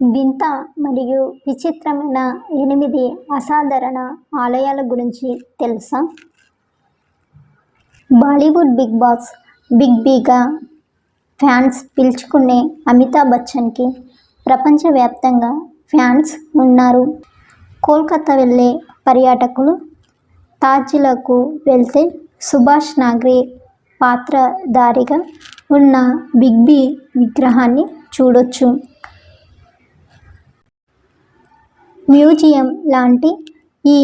వింత మరియు విచిత్రమైన ఎనిమిది అసాధారణ ఆలయాల గురించి తెలుసా? బాలీవుడ్ బిగ్ బాస్ బిగ్ బీగా ఫ్యాన్స్ పిలుచుకునే అమితాబ్ బచ్చన్కి ప్రపంచవ్యాప్తంగా ఫ్యాన్స్ ఉన్నారు. కోల్కతా వెళ్ళే పర్యాటకులు తాజ్లకు వెళ్తే సుభాష్ నాగ్రే పాత్రధారిగా ఉన్న బిగ్ బీ విగ్రహాన్ని చూడొచ్చు. మ్యూజియం లాంటి ఈ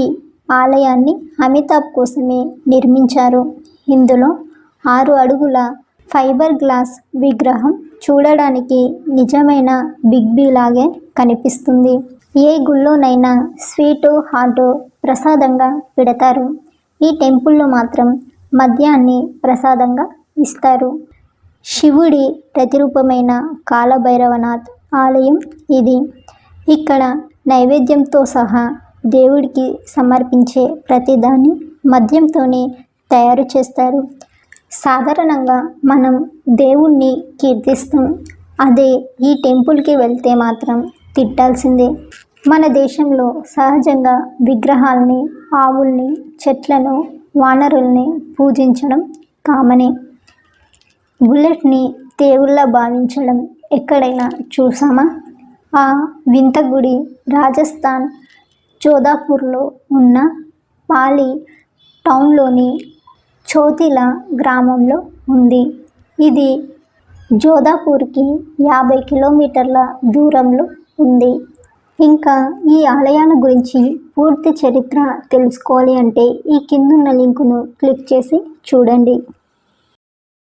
ఆలయాన్ని అమితాబ్ కోసమే నిర్మించారు. ఇందులో ఆరు అడుగుల ఫైబర్ గ్లాస్ విగ్రహం చూడడానికి నిజమైన బిగ్ బీ లాగే కనిపిస్తుంది. ఏ గుళ్ళోనైనా స్వీటు హాటు ప్రసాదంగా పెడతారు. ఈ టెంపుల్లో మాత్రం మద్యాన్ని ప్రసాదంగా ఇస్తారు. శివుడి ప్రతిరూపమైన కాలభైరవనాథ్ ఆలయం ఇది. ఇక్కడ నైవేద్యంతో సహా దేవుడికి సమర్పించే ప్రతిదాన్ని మద్యంతోనే తయారు చేస్తారు. సాధారణంగా మనం దేవుణ్ణి కీర్తిస్తాం. అదే ఈ టెంపుల్కి వెళ్తే మాత్రం తిట్టాల్సిందే. మన దేశంలో సహజంగా విగ్రహాల్ని ఆవుల్ని చెట్లను వానరుల్ని పూజించడం కామనే. బుల్లెట్ని దేవుళ్ళ భావించడం ఎక్కడైనా చూసామా? ఆ వింత గుడి రాజస్థాన్ జోధాపూర్లో ఉన్న పాలి టౌన్లోని చోతిలా గ్రామంలో ఉంది. ఇది జోధాపూర్కి యాభై కిలోమీటర్ల దూరంలో ఉంది. ఇంకా ఈ ఆలయాల గురించి పూర్తి చరిత్ర తెలుసుకోవాలి అంటే ఈ కిందున్న లింకును క్లిక్ చేసి చూడండి.